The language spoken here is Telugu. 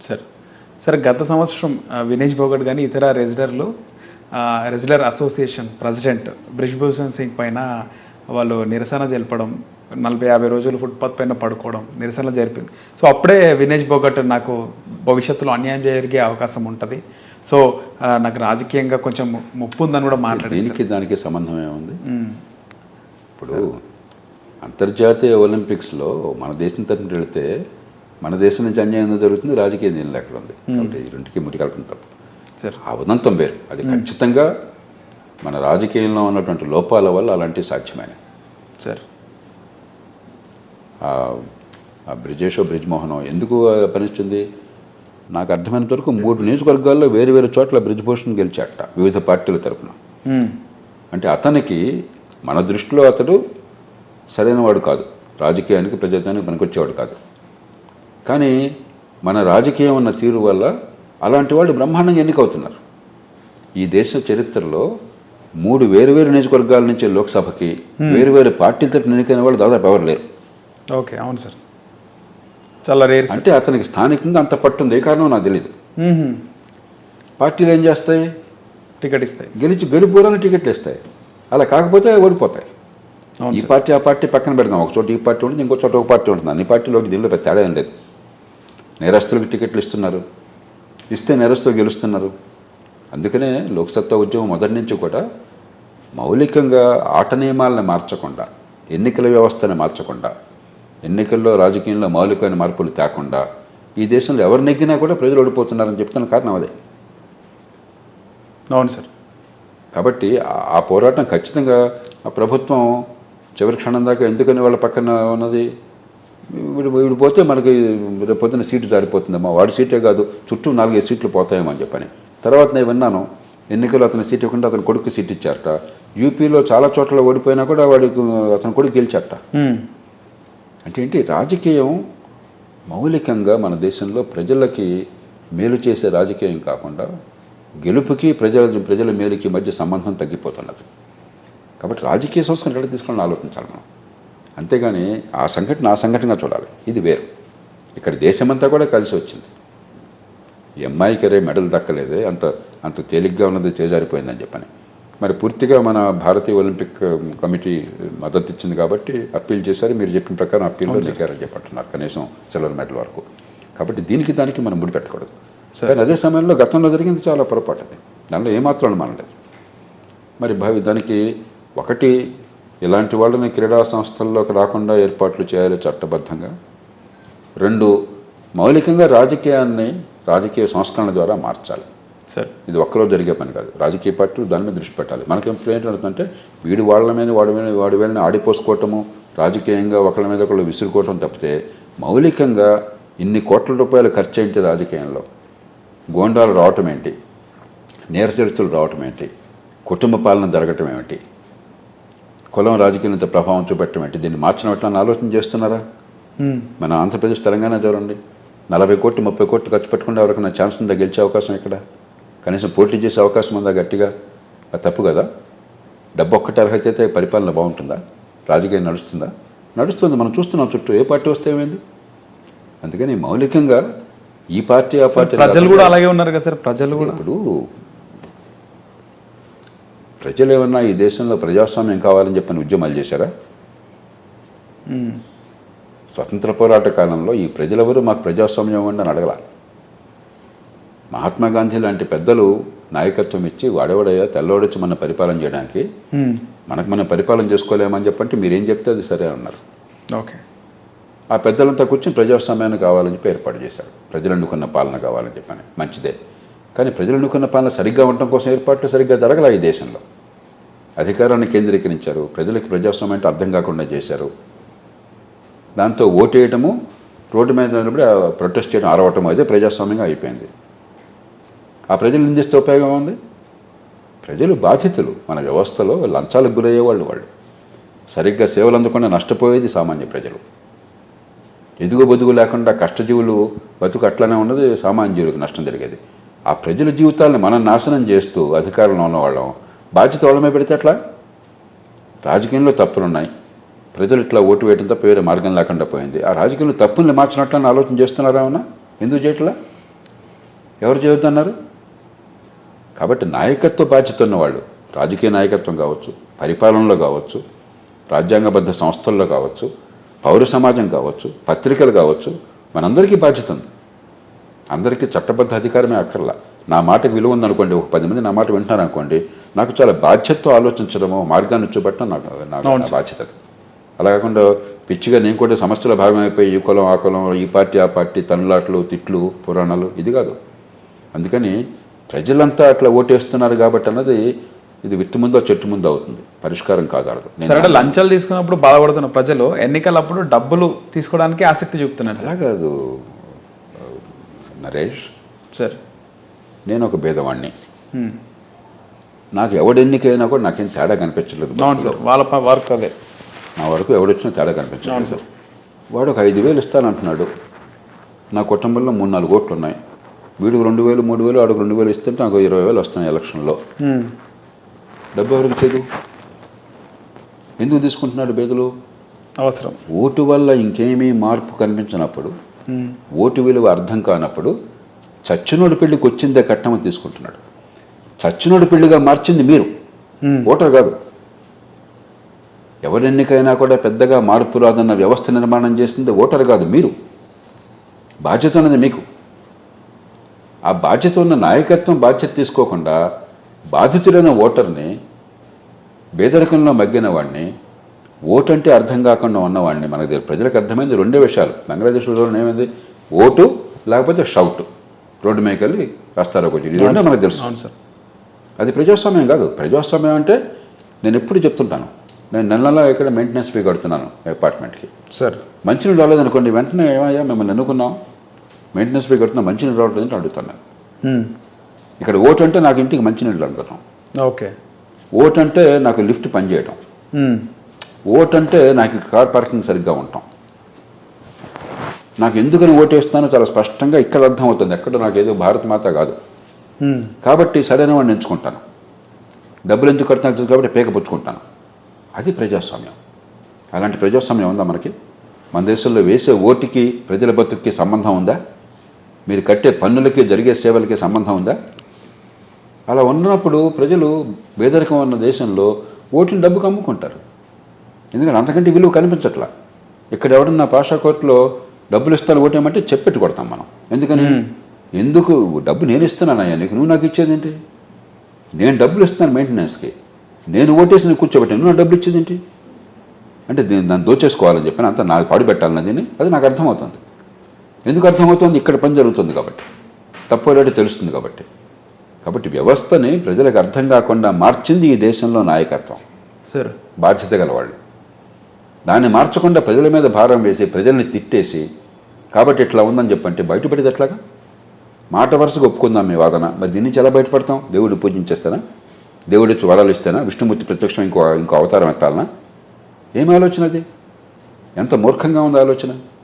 సార్. సార్ గత సంవత్సరం వినేష్ భోగట్ కానీ ఇతర రెజిడర్లు ఆ, wrestler association president Brijbhushan Singh పైన వాళ్ళు నిరసన తెలపడం నలభై యాభై రోజులు ఫుట్పాత్ పైన పడుకోవడం నిరసన జరిపింది. సో అప్పుడే వినేష్ భోగట్ నాకు భవిష్యత్తులో అన్యాయం జరిగే అవకాశం ఉంటుంది. సో నాకు రాజకీయంగా కొంచెం ముప్పు ఉందని కూడా మాట్లాడింది దీనికి దానికి సంబంధం ఏముంది? ఇప్పుడు అంతర్జాతీయ ఒలింపిక్స్లో మన దేశం తరపున వెళితే మన దేశం నుంచి అన్యాయం ఎందుకు జరుగుతుంది? రాజకీయ దీనిలో ఎక్కడ ఉంది కాబట్టి ఈ రెండుకి ముడి కల్పన తప్పు. సార్. ఆ ఉదంతం వేరు అది ఖచ్చితంగా మన రాజకీయంలో ఉన్నటువంటి లోపాల వల్ల అలాంటివి సాధ్యమైన సార్. ఆ బ్రిజేషో బ్రిజ్మోహనం ఎందుకు పనిస్తుంది నాకు అర్థమైనంత వరకు మూడు నియోజకవర్గాల్లో వేరు వేరు చోట్ల బ్రిజ్భూషణ్ గెలిచాట వివిధ పార్టీల తరపున. మ్మ్. అంటే అతనికి మన దృష్టిలో అతడు సరైన వాడు కాదు. రాజకీయానికి ప్రజాతానికి పనికొచ్చేవాడు కాదు. కానీ మన రాజకీయం ఉన్న తీరు వల్ల అలాంటి వాళ్ళు బ్రహ్మాండంగా ఎన్నికవుతున్నారు. ఈ దేశ చరిత్రలో మూడు వేరు వేరు నియోజకవర్గాల నుంచి లోక్సభకి వేరు వేరు పార్టీల తరపున ఎన్నికైన వాళ్ళు దాదాపు ఎవరు లేరు. ఓకే అవును సార్. చాలా రేర్ అంటే అతనికి స్థానికంగా అంత పట్టుంది ఏ కారణం నాకు తెలియదు. పార్టీలు ఏం చేస్తాయి? టికెట్ ఇస్తాయి. గెలిచి గెలుపురాని టికెట్లు ఇస్తాయి. అలా కాకపోతే ఓడిపోతాయి. ఈ పార్టీ ఆ పార్టీ పక్కన పెడదాం ఒక చోట ఈ పార్టీ ఉంటుంది ఇంకో చోట ఒక పార్టీ ఉంటుంది. అన్ని పార్టీలు ఒకటి దీనిలో పెద్ద తేడా ఏం లేదు. నేరస్తులకు టికెట్లు ఇస్తున్నారు. ఇస్తే నేరస్తులు గెలుస్తున్నారు. అందుకనే లోక్సత్తా ఉద్యమం మొదటి నుంచి కూడా మౌలికంగా ఆట నియమాలను మార్చకుండా ఎన్నికల వ్యవస్థను మార్చకుండా ఎన్నికల్లో రాజకీయంలో మౌలికమైన మార్పులు తేకుండా ఈ దేశంలో ఎవరు నెగ్గినా కూడా ప్రజలు ఓడిపోతున్నారని చెప్తున్న కారణం అదే. అవును సార్. కాబట్టి ఆ- ఆ పోరాటం ఖచ్చితంగా ఆ ప్రభుత్వం చివరి క్షణం దాకా ఎందుకని వాళ్ళ పక్కన ఉన్నది? వీడు వీడు పోతే మనకి రేపు పొద్దున్న సీటు జారిపోతుందమ్మా. వాడి సీటే కాదు. చుట్టూ నాలుగైదు సీట్లు పోతాయేమో అని చెప్పని. తర్వాత నేను విన్నాను ఎన్నికలు అతని సీట్ ఇవ్వకుండా అతని కొడుకు సీట్ ఇచ్చారట. యూపీలో చాలా చోట్ల ఓడిపోయినా కూడా వాడికి అతని కొడుకు గెలిచారట. అంటే ఏంటి? రాజకీయం మౌలికంగా మన దేశంలో ప్రజలకి మేలు చేసే రాజకీయం కాకుండా గెలుపుకి ప్రజల ప్రజల మేలుకి మధ్య సంబంధం తగ్గిపోతున్నది. కాబట్టి రాజకీయ సంస్కరణ ఎక్కడ తీసుకోవాలని ఆలోచించాలి మనం? అంతేగాని ఆ సంఘటన ఆ సంఘటనగా చూడాలి. ఇది వేరు. ఇక్కడ దేశమంతా కూడా కలిసి వచ్చింది. ఈ అమ్మాయికి రే మెడల్ దక్కలేదే అంత అంత తేలిగ్గా ఉన్నది చేజారిపోయిందని చెప్పని. మరి పూర్తిగా మన భారతీయ ఒలింపిక్ కమిటీ మద్దతు ఇచ్చింది కాబట్టి అప్పీల్ చేశారు. మీరు చెప్పిన ప్రకారం అప్పీల్లో నెగ్గారని చెప్పంటున్నారు కనీసం సిల్వర్ మెడల్ వరకు. కాబట్టి దీనికి దానికి మనం ముడి పెట్టకూడదు. కానీ అదే సమయంలో గతంలో జరిగింది చాలా పొరపాటు అది దానిలో ఏమాత్రం అనుమానం మరి భావి దానికి ఒకటి ఇలాంటి వాళ్ళని క్రీడా సంస్థల్లోకి రాకుండా ఏర్పాట్లు చేయాలి చట్టబద్ధంగా. రెండు మౌలికంగా రాజకీయాన్ని రాజకీయ సంస్కరణ ద్వారా మార్చాలి. సార్ ఇది ఒక్కరోజు జరిగే పని కాదు. రాజకీయ పార్టీలు దాని మీద దృష్టి పెట్టాలి. మనకి ఏంటంటే వీడి వాళ్ళ మీద వాడి మీద వాడి వేళ్ళని ఆడిపోసుకోవటము రాజకీయంగా ఒకళ్ళ మీద ఒకళ్ళు విసురుకోవటం తప్పితే మౌలికంగా ఇన్ని కోట్ల రూపాయలు ఖర్చు ఏంటి రాజకీయంలో. గోండాలు రావటం ఏంటి? నేరచరిత్రలు రావటం ఏంటి? కుటుంబ పాలన జరగటం ఏమిటి? కులం రాజకీయం ఇంత ప్రభావం చూపెట్టడం ఏంటి? దీన్ని మార్చడం ఎట్లా ఆలోచన చేస్తున్నారా. మన ఆంధ్రప్రదేశ్ తెలంగాణ చూడండి. నలభై కోట్లు ముప్పై కోట్లు ఖర్చు పెట్టుకుంటే ఎవరికైనా ఛాన్స్ ఉందా? గెలిచే అవకాశం ఇక్కడ కనీసం పోటీ చేసే అవకాశం ఉందా గట్టిగా? అది తప్పు కదా. డబ్బు ఒక్కటి అర్హత అయితే పరిపాలన బాగుంటుందా? రాజకీయం నడుస్తుందా? నడుస్తుంది. మనం చూస్తున్నాం చుట్టూ. ఏ పార్టీ వస్తే ఏమైంది? అందుకని మౌలికంగా ఈ పార్టీ ఆ పార్టీ ప్రజలు కూడా అలాగే ఉన్నారు కదా సార్. ప్రజలు కూడా. ఇప్పుడు ప్రజలు ఏమన్నా ఈ దేశంలో ప్రజాస్వామ్యం కావాలని చెప్పని ఉద్యమాలు చేశారా. స్వతంత్ర పోరాట కాలంలో ఈ ప్రజలెవరూ మాకు ప్రజాస్వామ్యం ఇవ్వండి అని అడగల? మహాత్మా గాంధీ లాంటి పెద్దలు నాయకత్వం ఇచ్చి వాడేవాడయ్యా తెల్లవాడొచ్చి మన పరిపాలన చేయడానికి. మనకు మనం పరిపాలన చేసుకోలేమని చెప్పంటే మీరేం చెప్తే అది సరే అన్నారు. ఓకే. ఆ పెద్దలంతా కూర్చొని ప్రజాస్వామ్యాన్ని కావాలని చెప్పి ఏర్పాటు చేశారు. ప్రజలు ఎన్నుకున్న పాలన కావాలని చెప్పని. మంచిదే. కానీ ప్రజలు ఎన్నుకున్న పాలన సరిగ్గా ఉండటం కోసం ఏర్పాట్లు సరిగ్గా జరగల ఈ దేశంలో? అధికారాన్ని కేంద్రీకరించారు. ప్రజలకు ప్రజాస్వామ్యం అంటే అర్థం కాకుండా చేశారు. దాంతో ఓటేయటము రోడ్డు మీద ఉన్నప్పుడు ప్రొటెస్ట్ చేయడం అరవటం అదే ప్రజాస్వామ్యంగా అయిపోయింది. ఆ ప్రజలు నిందిస్తే ఉపయోగం ఉంది? ప్రజలు బాధితులు. మన వ్యవస్థలో లంచాలకు గురయ్యేవాళ్ళు వాళ్ళు. సరిగ్గా సేవలు అందకుండా నష్టపోయేది సామాన్య ప్రజలు. ఎదుగు బొదుగు లేకుండా కష్టజీవులు బతుకు అట్లనే ఉన్నది సామాన్య జీవులకు నష్టం జరిగేది. ఆ ప్రజల జీవితాలను మనం నాశనం చేస్తూ అధికారంలో ఉన్నవాళ్ళం. బాధ్యత వాళ్ళ మీద పెడితే ఎట్లా? రాజకీయంలో తప్పులున్నాయి. ప్రజలు ఇట్లా ఓటు వేయడం తప్ప వేరే మార్గం లేకుండా పోయింది. ఆ రాజకీయంలో తప్పుల్ని మార్చినట్లని ఆలోచన చేస్తున్నారా ఏమన్నా? ఎందుకు చేయట్లా? ఎవరు చేయొద్దన్నారు? కాబట్టి నాయకత్వ బాధ్యత ఉన్నవాళ్ళు రాజకీయ నాయకత్వం కావచ్చు పరిపాలనలో కావచ్చు రాజ్యాంగబద్ధ సంస్థల్లో కావచ్చు పౌర సమాజం కావచ్చు పత్రికలు కావచ్చు మనందరికీ బాధ్యత ఉంది. అందరికీ చట్టబద్ధ అధికారమే అక్కర్లా. నా మాటకు విలువ ఉందనుకోండి ఒక పది మంది నా మాట వింటున్నారు అనుకోండి నాకు చాలా బాధ్యతతో ఆలోచించడము మార్గాన్ని చూపట్టడం నాకు నాకు. బాధ్యత. అలా కాకుండా పిచ్చిగా నేను కూడా సమస్యల భాగం అయిపోయి ఈ కులం ఆ కులం ఈ పార్టీ ఆ పార్టీ తన్నులాట్లు తిట్లు పురాణాలు ఇది కాదు. అందుకని ప్రజలంతా అట్లా ఓటేస్తున్నారు కాబట్టి అన్నది ఇది విత్తు ముందో చెట్టు ముందు అవుతుంది. పరిష్కారం కాదు సరే లంచాలు తీసుకున్నప్పుడు బాధపడుతున్న ప్రజలు ఎన్నికలప్పుడు డబ్బులు తీసుకోవడానికి ఆసక్తి చూపుతున్నారు కాదు. నరేష్ సార్ నేను ఒక భేదవాణ్ణి. నాకు ఎవడు ఎన్నికైనా కూడా నాకేం తేడా కనిపించలేదు అవును సార్ వాళ్ళ వర్క్ అదే. నా వరకు ఎవడొచ్చినా తేడా కనిపించలేదు సార్. వాడు ఒక ఐదు వేలు ఇస్తానంటున్నాడు. నా కుటుంబంలో మూడు నాలుగు ఓట్లు ఉన్నాయి వీడికి రెండు వేలు మూడు వేలు ఆడికి రెండు వేలు ఇస్తుంటే నాకు ఇరవై వేలు వస్తున్నాయి ఎలక్షన్లో. డబ్బు ఎవరికి ఇచ్చేది ఎందుకు తీసుకుంటున్నాడు బేదలు? అవసరం. ఓటు వల్ల ఇంకేమీ మార్పు కనిపించినప్పుడు. ఓటు విలువ అర్థం కానప్పుడు చచ్చినోడి పెళ్ళికి వచ్చిందే కట్టమని తీసుకుంటున్నాడు. చచ్చినోడి పెళ్ళిగా మార్చింది మీరు. ఓటర్ కాదు. ఎవరెన్నికైనా కూడా పెద్దగా మార్పు రాదన్న వ్యవస్థ నిర్మాణం చేసింది ఓటర్ కాదు మీరు. బాధ్యత ఉన్నది మీకు. ఆ బాధ్యత ఉన్న నాయకత్వం బాధ్యత తీసుకోకుండా బాధితుడైన ఓటర్ని పేదరికంలో మగ్గిన వాడిని ఓటు అంటే అర్థం కాకుండా ఉన్నవాడిని మనకు ప్రజలకు అర్థమైంది రెండే విషయాలు. బంగ్లాదేశ్లో ఏమైంది? ఓటు లేకపోతే షౌట్. రోడ్డు మీదకి వెళ్ళి రాస్తారోకి వచ్చి. ఇది రెండే మనకు తెలుసు. అవును సార్. అది ప్రజాస్వామ్యం కాదు. ప్రజాస్వామ్యం అంటే నేను ఎప్పుడు చెప్తుంటాను. నేను నెల నెల ఇక్కడ మెయింటెనెన్స్ ఫీ కడుతున్నాను అపార్ట్మెంట్కి సార్. మంచినీళ్ళు రాలేదు అనుకోండి వెంటనే ఏమయ్యా? మిమ్మల్ని ఎన్నుకున్నాం? మెయింటెనెన్స్ ఫీ కడుతున్నా మంచినీళ్ళు రావట్లేదు అంటే అడుగుతాను హ్మ్. ఇక్కడ ఓటు అంటే నాకు ఇంటికి మంచినీళ్ళు అనుకున్నాం ఓకే. ఓటు అంటే నాకు లిఫ్ట్ పనిచేయడం హ్మ్. ఓటు అంటే నాకు కార్ పార్కింగ్ సరిగ్గా ఉంటాం నాకు ఎందుకని ఓటు వేస్తానో చాలా స్పష్టంగా ఇక్కడ అర్థమవుతుంది. ఎక్కడ నాకు ఏదో భారత మాత కాదు. కాబట్టి సరైన వాడిని ఎంచుకుంటాను. డబ్బులు ఎందుకు కడుతున్నా తెలుసు కాబట్టి పేక పుచ్చుకుంటాను. అది ప్రజాస్వామ్యం. అలాంటి ప్రజాస్వామ్యం ఉందా మనకి? మన దేశంలో వేసే ఓటుకి ప్రజల బతుక్కి సంబంధం ఉందా? మీరు కట్టే పన్నులకి జరిగే సేవలకి సంబంధం ఉందా? అలా ఉన్నప్పుడు ప్రజలు పేదరికం ఉన్న దేశంలో ఓటుని డబ్బుకు అమ్ముకుంటారు. ఎందుకంటే అంతకంటే విలువ కనిపించట్లా. ఇక్కడ ఎవడన్నా పాషా కోర్టులో డబ్బులు ఇస్తాను ఓటేమంటే చెప్పెట్టు కొడతాం మనం. ఎందుకని? ఎందుకు? డబ్బు నేను ఇస్తున్నానయ్యా నీకు నువ్వు నాకు ఇచ్చేది ఏంటి? నేను డబ్బులు ఇస్తున్నాను మెయింటెనెన్స్కి నేను ఓటేసి నీకు కూర్చోబెట్టాను నువ్వు నాకు డబ్బులు ఇచ్చేది ఏంటి? అంటే దీన్ని దాన్ని దోచేసుకోవాలని చెప్పాను అంత నాకు పాడు పెట్టాలని దీన్ని అది నాకు అర్థమవుతుంది. ఎందుకు అర్థమవుతుంది? ఇక్కడ పని జరుగుతుంది కాబట్టి. తప్పు తెలుస్తుంది కాబట్టి. కాబట్టి వ్యవస్థని ప్రజలకు అర్థం కాకుండా మార్చింది ఈ దేశంలో నాయకత్వం. సార్ బాధ్యత గలవాళ్ళు. దాన్ని మార్చకుండా ప్రజల మీద భారం వేసి ప్రజల్ని తిట్టేసి కాబట్టి ఇట్లా ఉందని చెప్పంటే బయటపడేది ఎట్లాగా? మాట వరుసగా ఒప్పుకుందాం మీ వాదన. మరి దీన్ని ఎలా బయటపడతాం? దేవుడు పూజించేస్తానా దేవుడు వరాలు ఇస్తానా విష్ణుమూర్తి ప్రత్యక్షం ఇంకో ఇంకో అవతారం ఎత్తాలనా? ఏం ఆలోచన అది? ఎంత మూర్ఖంగా ఉంది ఆలోచన?